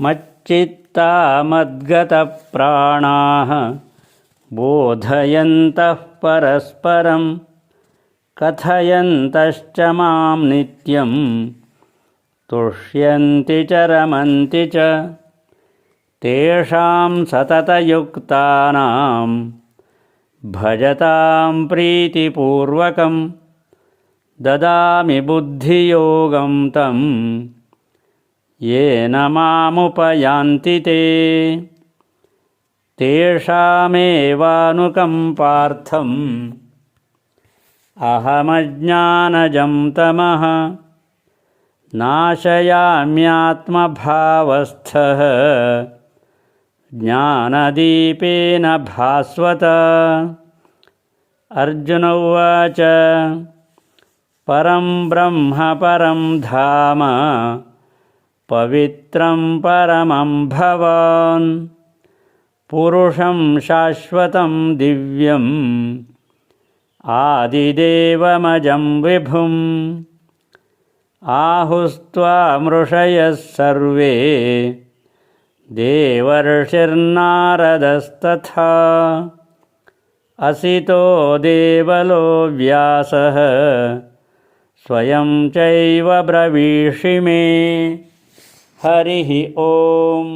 मच्चित्ता मद्गतप्राणाः बोधयन्तः परस्परं कथयन्तश्च मां नित्यं तुष्यन्ति च रमन्ति च तेषां सततयुक्तानां भजतां प्रीतिपूर्वकं ददामि बुद्धियोगं तं येन मामुपयान्ति ते। तेषामेवानुकम्पार्थम् अहमज्ञानजं तमः। नाशयाम्यात्मभावस्थः। ज्ञानदीपेन भास्वत। अर्जुन उवाच परं ब्रह्म परं धाम पवित्रं परमं भवान्। पुरुषं शाश्वतं दिव्यम्। आदिदेवमजं विभुम्। आहुस्त्वा मृषयः सर्वे। देवर्षिर्नारदस्तथा। असितो देवलो व्यासः। स्वयं चैव ब्रवीषि मे हरिः ओम्